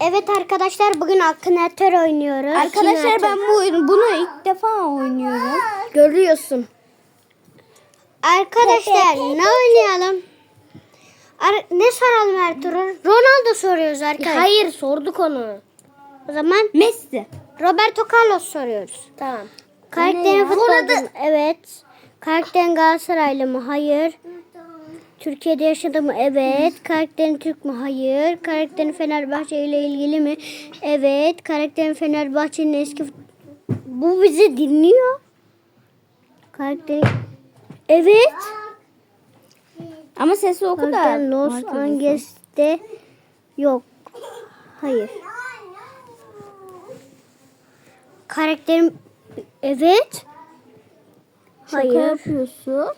Evet arkadaşlar bugün Akınatör oynuyoruz. Arkadaşlar ben bu oyunu bunu ilk defa oynuyorum. görüyorsun. Arkadaşlar ne oynayalım? Ar- ne soralım Ertuğrul? Ronaldo soruyoruz arkadaşlar. Hayır sorduk onu. O zaman Messi. Roberto Carlos soruyoruz. Tamam. Karakterin futbolcu mu? Evet. Karakterin Galatasaraylı mı? Hayır. Türkiye'de yaşadı mı? Evet. Karakterin Türk mü? Hayır. Karakterin Fenerbahçe ile ilgili mi? Evet. Karakterin Fenerbahçe'nin eski Bu bizi dinliyor. Karakterin Evet. Ama sesi o kadar. Karakterin Los Angeles'te yok. Hayır. Karakterin Evet. Şaka Hayır. yapıyorsun.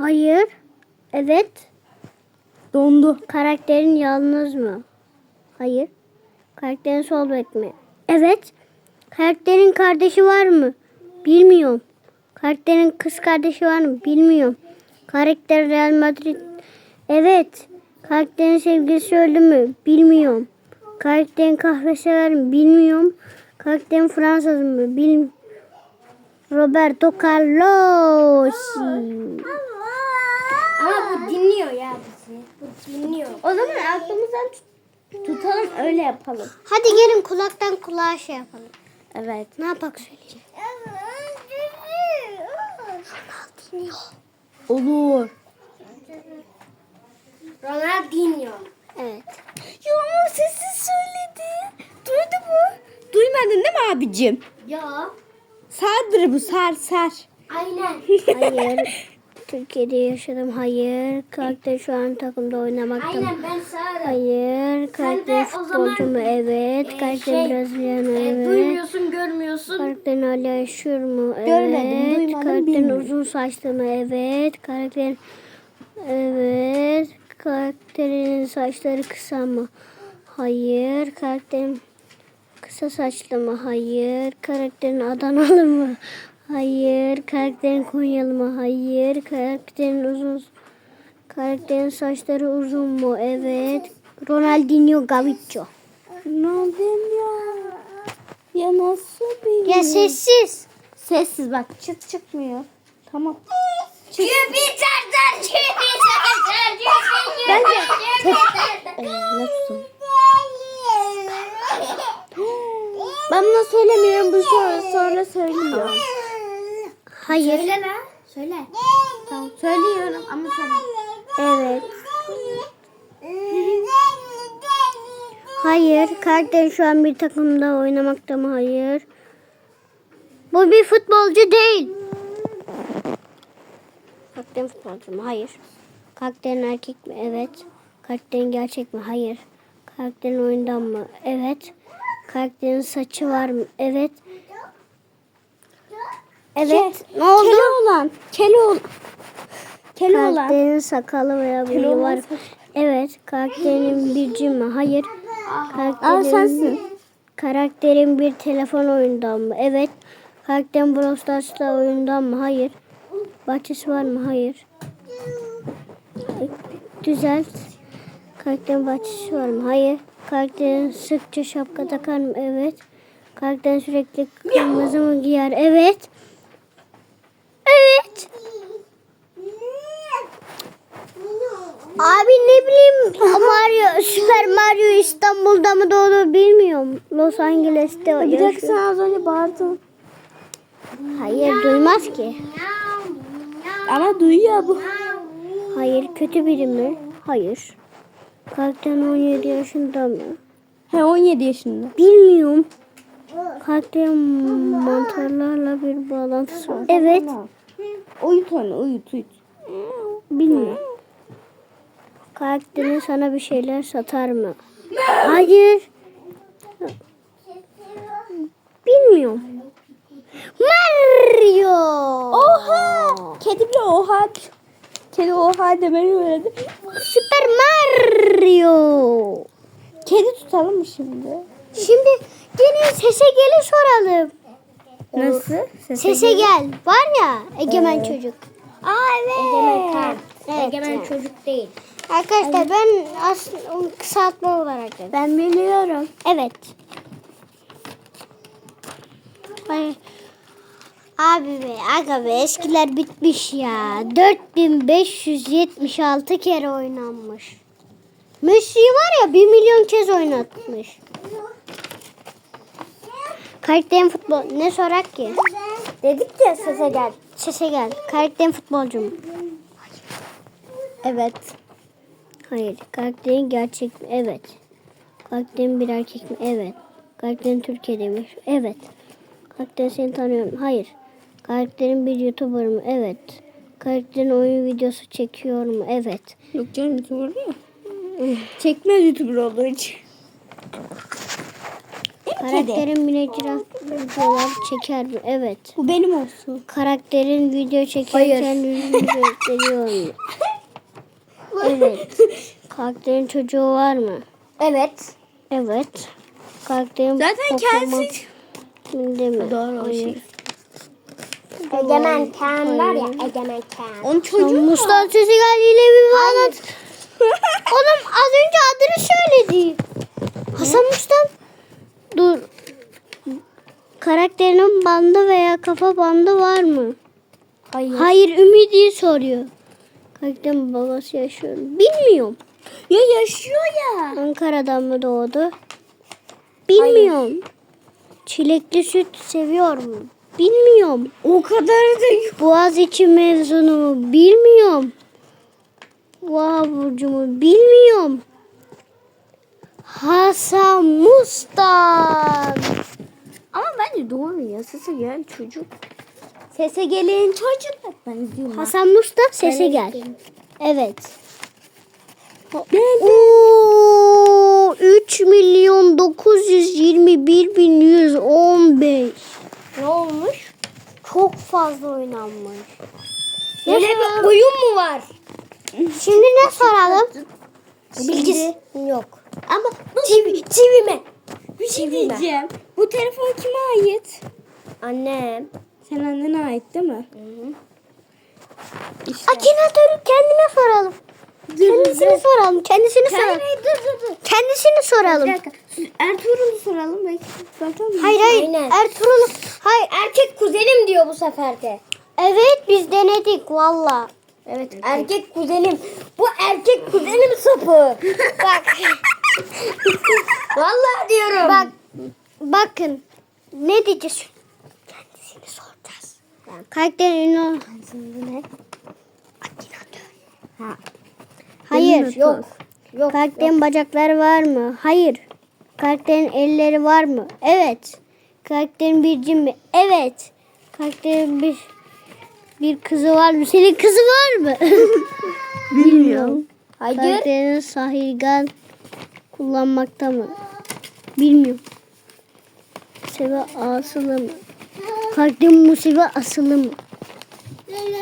Hayır. Evet. Dondu. Karakterin yalnız mı? Hayır. Karakterin sol bek mi? Evet. Karakterin kardeşi var mı? Bilmiyorum. Karakterin kız kardeşi var mı? Bilmiyorum. Karakter Real Madrid. Evet. Karakterin sevgilisi öldü mü? Bilmiyorum. Karakterin kahve sever mi? Bilmiyorum. Karakterin Fransız mı? Bilmiyorum. Roberto Carlos. Ama bu dinliyor ya bizi. Bu dinliyor. O zaman aklımızdan tut- tutalım öyle yapalım. Hadi gelin kulaktan kulağa şey yapalım. Evet. Ne yapak söyleyeceğim. Olur. Ronaldinho. Evet. Ya ama sessiz söyledi. Duydu mu? Duymadın değil mi abicim? Ya. Sardır bu sar sar. Aynen. Hayır. Türkiye'de yaşadım. Hayır. Karakter şu an takımda oynamakta mı? ben sağırım. Hayır. Karakter futbolcu mu? Evet. Karakter Brezilya mı? Evet. Duymuyorsun, görmüyorsun. Karakterin hala yaşıyor mu? Evet. Görmedim, duymadım, Karakterin bilmiyorum. uzun saçlı mı? Evet. Karakterin Evet. Karakterin saçları kısa mı? Hayır. Karakterin kısa saçlı mı? Hayır. Karakterin Adanalı mı? Hayır. Karakterin Konyalı mı? Hayır. Karakterin uzun Karakterin saçları uzun mu? Evet. Ronaldinho Gavicho. Ronaldinho. Ya nasıl bir... Ya sessiz. Sessiz bak çıt çıkmıyor. Tamam. Jüpiter'den, Jüpiter'den, Jüpiter, Bence Jüpiter. Ee, nasıl? Ben buna söylemiyorum. Bu sonra, sonra söylüyor. Hayır. Söyle lan, söyle. Tamam söylüyorum ama söyle. Evet. Hayır. Karakter şu an bir takımda oynamakta mı? Hayır. Bu bir futbolcu değil. Karakterin futbolcu mu? Hayır. Karakterin erkek mi? Evet. Karakterin gerçek mi? Hayır. Karakterin oyundan mı? Evet. Karakterin saçı var mı? Evet. Evet. Ne oldu? Keloğlan. Keloğlan. Keloğlan. Karakterin sakalı veya bıyığı var. saç- Evet. Karakterin bir cin mi? Hayır. Aa Karakterin, sensin. karakterin bir telefon oyundan mı? Evet. Karakterin Brawl Stars'la oyundan mı? Hayır. Bahçesi var mı? Hayır. Düzelt. Karakterin bahçesi var mı? Hayır. Karakterin sıkça şapka takar mı? Evet. Karakterin sürekli kırmızı mı giyer? Evet. Evet. Abi ne bileyim Mario Süper Mario İstanbul'da mı doğdu bilmiyorum. Los Angeles'te Bir dakika sen az önce bağırdın. Hayır duymaz ki. Ama duyuyor bu. Hayır kötü biri mi? Hayır. Karakterin 17 yaşında mı? He 17 yaşında. Bilmiyorum. Karakterin mantarlarla bir bağlantısı var. Evet. Uyut onu uyut uyut. Bilmiyorum. Karakterin sana bir şeyler satar mı? Hayır. Bilmiyorum. Mario. Oha! Kedi bile oha. Kedi oha demeyi öğrendi. Süper Mario. Kedi tutalım mı şimdi? Şimdi gelin sese gelin soralım. Nasıl? Sese gel. Var ya Egemen çocuk. Aa evet. Egemen Kart. Evet, Egemen evet. çocuk değil. Arkadaşlar ben aslında kısaltma olarak dedim. Ben biliyorum. Evet. Hayır. Abi be, aga be eskiler bitmiş ya. 4576 kere oynanmış. Messi var ya 1 milyon kez oynatmış. Karakterin futbol ne sorak ki? Dedik ya sese gel. Sese gel. Karakterin futbolcu mu? Evet. Hayır. Karakterin gerçek mi? Evet. Karakterin bir erkek mi? Evet. Karakterin Türkiye'de mi? Evet. Karakterin seni tanıyorum. Hayır. Karakterin bir YouTuber mı? Evet. Karakterin oyun videosu çekiyor mu? Evet. Yok canım YouTuber değil Çekmez YouTuber olduğu için. Karakterin bineciraf videolar çeker mi? Evet. Bu benim olsun. Karakterin video çekerken yüzünü gösteriyor mu? Evet. Karakterin çocuğu var mı? Evet. Evet. Karakterin Zaten kendisi. filmde mi? Doğru, o Hayır. şey. Egemen Kaan var ya Egemen Kaan. Onun çocuğu mu? Mustafa sesi geldiğiyle bir bağlat. Oğlum az önce adını söyledi. Hasan Mustafa. Dur. Karakterinin bandı veya kafa bandı var mı? Hayır. Hayır Ümidi'yi soruyor. Karakterin babası yaşıyor. mu? Bilmiyorum. Ya yaşıyor ya. Ankara'dan mı doğdu? Bilmiyorum. Çilekli süt seviyor mu? Bilmiyorum. O kadar da yok. Boğaziçi mezunu mu? Bilmiyorum. Boğa burcu mu? Bilmiyorum. Hasan Mustan. Ama bence doğru ya. Sese gel çocuk. Sese gelin çocuk. Ben izliyorum. Hasan Mustan sese gel. Evet. Geldi. Oo, 3 milyon 921 bin 115. Ne olmuş? Çok fazla oynanmış. Öyle bir oyun mu var? Şimdi ne soralım? Bilgisi yok. Ama çivi, çivime. Bir şey diyeceğim. Bu telefon kime ait? Annem. Sen annene ait değil mi? İşte. Akinator'u kendine soralım. Kendisini soralım. Kendisini Hayır, soralım. hayır, dur dur dur. Kendisini Bir soralım. dakika. Ertuğrul'u soralım. Belki soracağım. Hayır hayır. Aynen. Ertuğrul. Hayır. Erkek kuzenim diyor bu sefer de. Evet biz denedik valla. Evet erkek kuzenim. Bu erkek kuzenim sapı. Bak. Vallahi diyorum. bak. Bakın. Ne diyeceğiz? Kendisini soracağız. Karakterin ünlü. ne? Ha. Hayır. Yok. Yok. Karakterin bacakları var mı? Hayır. Karakterin elleri var mı? Evet. Karakterin bir cin mi? Evet. Karakterin bir bir kızı var mı? Senin kızı var mı? Bilmiyorum. Hayır. Karakterin sahilgan kullanmakta mı? Bilmiyorum. Seve asılı mı? Karakterin musibe asılı mı?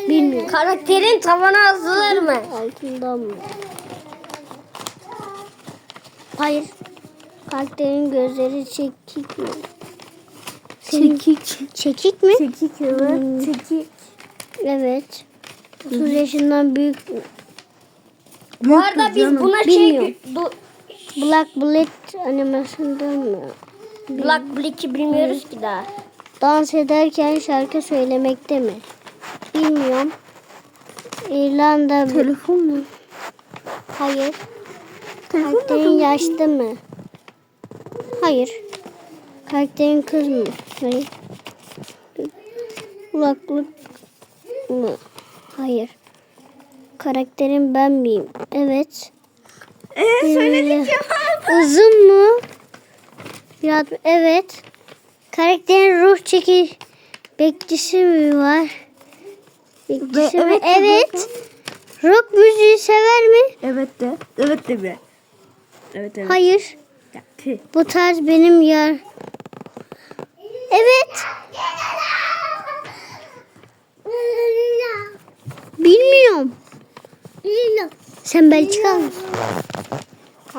Bilmiyorum. Karakterin tavana asılır mı? Altından mı? Hayır. Karakterin gözleri çekik mi? Çekik. Çekik mi? Çekik evet. Hmm. Çekik. Evet. 30 yaşından büyük? Bu arada biz buna şey... Black Bullet animasyonda mı? Black Black'i bilmiyoruz ki daha. Dans ederken şarkı söylemekte mi? Bilmiyorum. İrlanda mı? Telefon mu? Hayır. Karakterin yaşlı mı? Hayır. Karakterin kız mı? Hayır. Kulaklık mı? Hayır. Karakterin ben miyim? Evet. Eee söyledik ya. Uzun mu? Biraz evet. Karakterin ruh çeki bekçisi mi var? Bekçisi Ve- mi? evet de. Rock müziği sever mi? Evet de. Evet de be. Evet evet. Hayır. Bu tarz benim yer. Evet. Bilmiyorum. Sen Belçikalı mısın?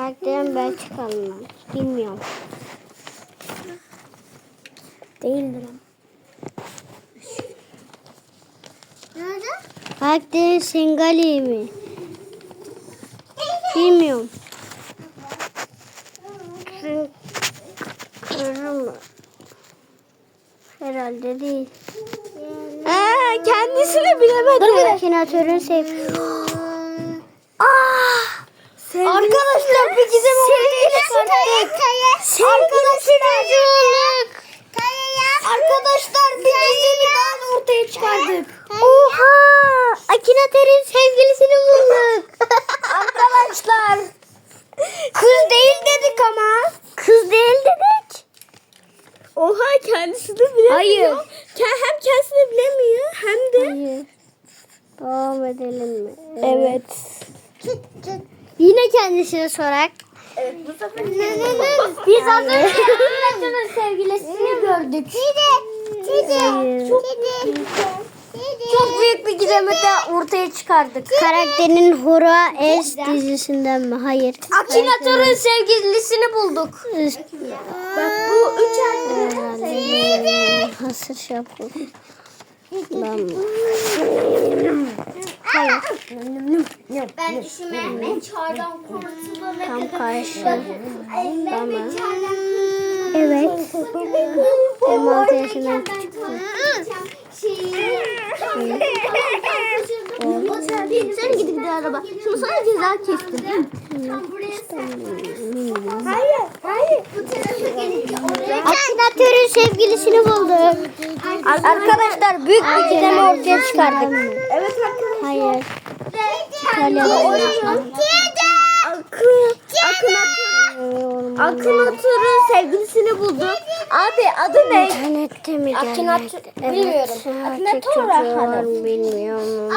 Karakterim Belçikalı mı? Bilmiyorum. Değildir Karakterin Sengali mi? Bilmiyorum. Kırmızı. Herhalde değil. Ee, kendisini bilemedi. Makinatörün sev. Ah! Arkadaşlar bir gizem ortaya çıkarttık. Arkadaşlar. Arkadaşlar bir gizemi daha ortaya çıkardık. Oha! Akinatörün sevgilisini bulduk. Arkadaşlar. Kız değil dedik ama. Kız değil dedik. Oha kendisi de bilemiyor. Hayır. Hem kendisini bilemiyor hem de. Hayır. Devam edelim mi? Evet. Yine kendisine sorak. Evet bu sefer. Biz az önce Akinatörün sevgilisini gördük. Hayır. Çok büyük bir gizemi de ortaya çıkardık. Karakterin Hora S dizisinden mi? Hayır. Akinator'un sevgilisini bulduk. Bak bu üç Herhalde hasır şapka. Ben mi? Ben düşünmem. Çağdan kurtulana Tam karşı. Bana. Evet. 16 yaşından küçük. Sen gidip bir araba. Şimdi sana ceza kestim. Hayır, hayır. Bu tarafa gelince oraya. Akinatörün sevgilisini bulduk. Arkadaşlar büyük bir gizemi ortaya çıkardık. Evet Hayır. İtalya'da Akın, Akinator'un sevgilisini bulduk. Abi adı ne? İnternette mi Akinator gelmekte? bilmiyorum. Evet. Akinator Rahman'ım. Bilmiyorum.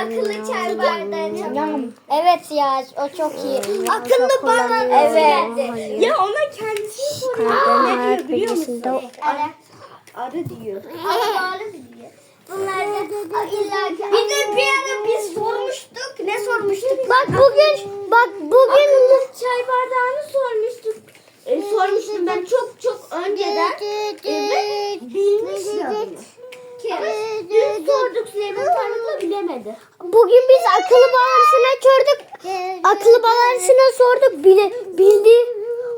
Akıllı çay bardağı. Evet ya o çok iyi. Akıllı bana evet. Ya ona kendisi soruyor. Ne diyor biliyor musun? bilgisinde o- Arı diyor. Bunlar da Bir de bir ara biz sormuştuk. Ne sormuştuk? Bak bugün bak bugün çay bardağını sormuştuk. E, sormuştum ben çok çok önceden. Evet. Bilmişler. Dün sorduk Süleyman Tanrı'la bilemedi. bugün biz akıllı balarısına çördük. Akıllı balarısına sorduk bile bildi.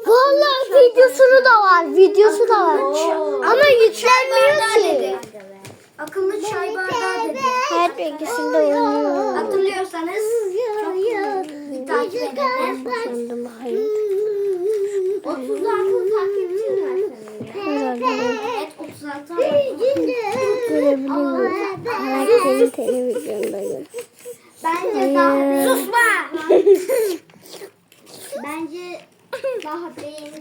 Vallahi videosunu da var. Videosu da var. Ama yüklenmiyor ki. Akıllı çay bardağı dedi. Hayat bilgisinde oynuyor. Hatırlıyorsanız çok takip edenler. Hayır. 36 takipçim var Evet 36 ama. görebilir miyim? Karakterin televizyondayım. Bence daha Susma. Bence daha beğeni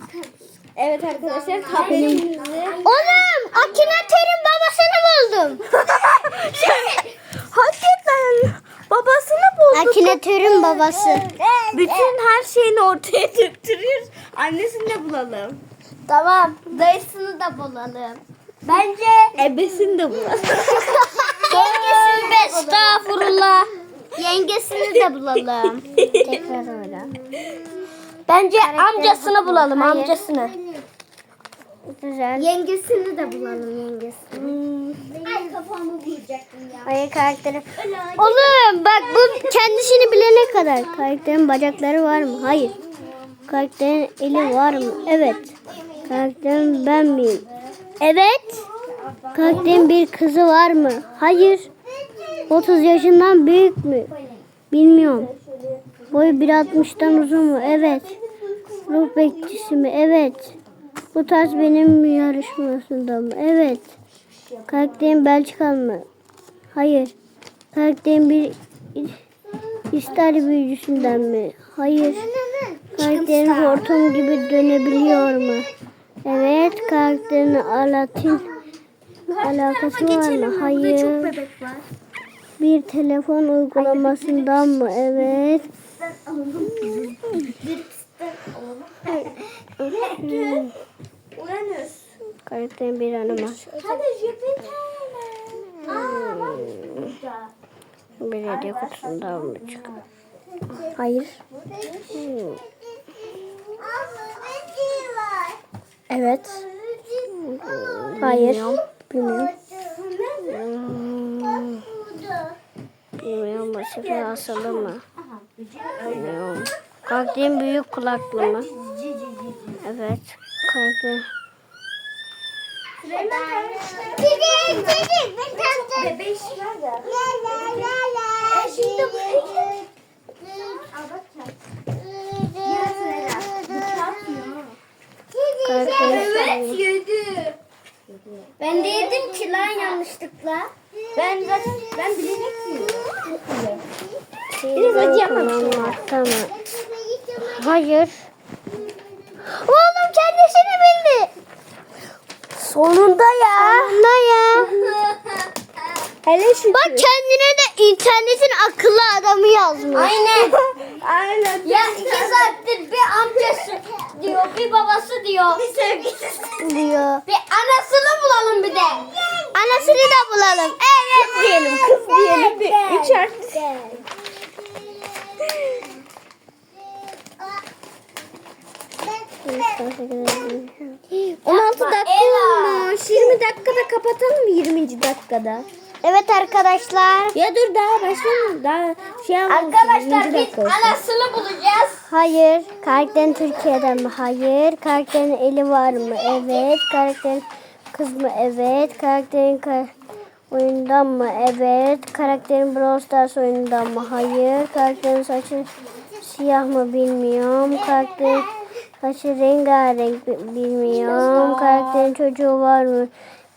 Evet arkadaşlar tabletimizi. Oğlum Akinatör'ün babasını buldum. Hakikaten babasını bulduk. Akinatör'ün babası. Bütün her şeyini ortaya döktürüyoruz. Annesini de bulalım. Tamam. Dayısını da bulalım. Bence ebesini de bulalım. Yengesini de estağfurullah. Yengesini de bulalım. Tekrar öyle. Bence amcasını bulalım Hayır. amcasını. Güzel. Yengesini de bulalım yengesini. Ay kafamı vuracaktım ya. Hayır karakteri. Oğlum bak bu kendisini bilene kadar. Karakterin bacakları var mı? Hayır. Karakterin eli var mı? Evet. Karakterin ben miyim? Evet. Karakterin bir kızı var mı? Hayır. 30 yaşından büyük mü? Bilmiyorum. Boyu 1.60'dan uzun mu? Evet. Ruh bekçisi mi? Evet. Bu tarz benim yarışmasında mı? Evet. Karakterin Belçikalı mı? Hayır. Karakterin bir İster büyücüsünden mi? Hayır. Karakterin hortum gibi dönebiliyor mu? Evet. Karakterin Alatin alakası var mı? Hayır. Bir telefon uygulamasından mı? Evet. Uranüs. Karakterin bir animasyon. Hadi Jüpiter. Aa bak burada. Bir hediye kutusundan mı çıkıyor? Hayır. Evet. Hayır. Bilmiyorum. Hmm. Bilmiyorum. Başka asılı mı? Karakterin büyük kulaklı mı? Evet. Karakter. Çekil çekil. Ben taktım. Bebeği nerede? La la la la. E, şimdi bu- Karakterin yedi. Ben de yedim ki lan yanlışlıkla. Ben zaten ben bilerek yiyorum. Biraz kullanmakta mı? Hayır. Sonunda ya. Sonunda ya. Hele şu. Bak kendine de internetin akıllı adamı yazmış. Aynen. Aynen. Ya iki saattir bir amcası diyor, bir babası diyor. Bir sevgilisi. diyor. Bir anasını bulalım bir de. Anasını da bulalım. Evet diyelim. Kız diyelim bir üç. Evet. 16 dakika olmuş. 20 dakikada kapatalım mı 20. dakikada? Evet arkadaşlar. Ya dur daha başlayalım. Daha şey yapalım. Arkadaşlar biz anasını bulacağız. Hayır. Karakterin Türkiye'den mi? Hayır. Karakterin eli var mı? Evet. Karakterin kız mı? Evet. Karakterin ka- oyundan mı? Evet. Karakterin Brawl Stars oyundan mı? Hayır. Karakterin saçı siyah mı? Bilmiyorum. Karakterin saçı rengarenk bi- bilmiyorum. Karakterin çocuğu var mı?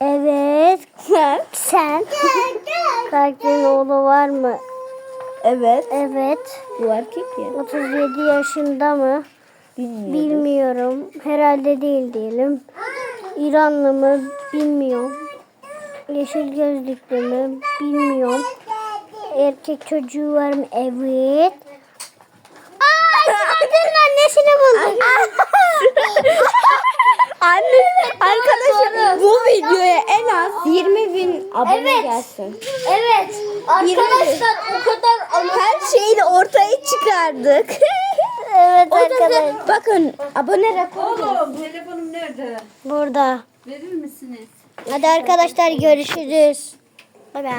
Evet. Sen? Sen. Karakterin oğlu var mı? Evet. Evet. Bu erkek ya. 37 yaşında mı? Bilmiyorum. Bilmiyorum. Herhalde değil diyelim. İranlı mı? Bilmiyorum. Yeşil gözlüklü mü? Bilmiyorum. Erkek çocuğu var mı? Evet. Annesini buldum. Anne, arkadaşlar bu videoya en az 20 bin abone Evet. gelsin. Evet. Arkadaşlar o kadar Her şeyini ortaya çıkardık. Evet O da arkadaşlar. bakın abone rekoru. Oğlum telefonum nerede? Burada. Verir misiniz? Hadi arkadaşlar görüşürüz. Bye bye.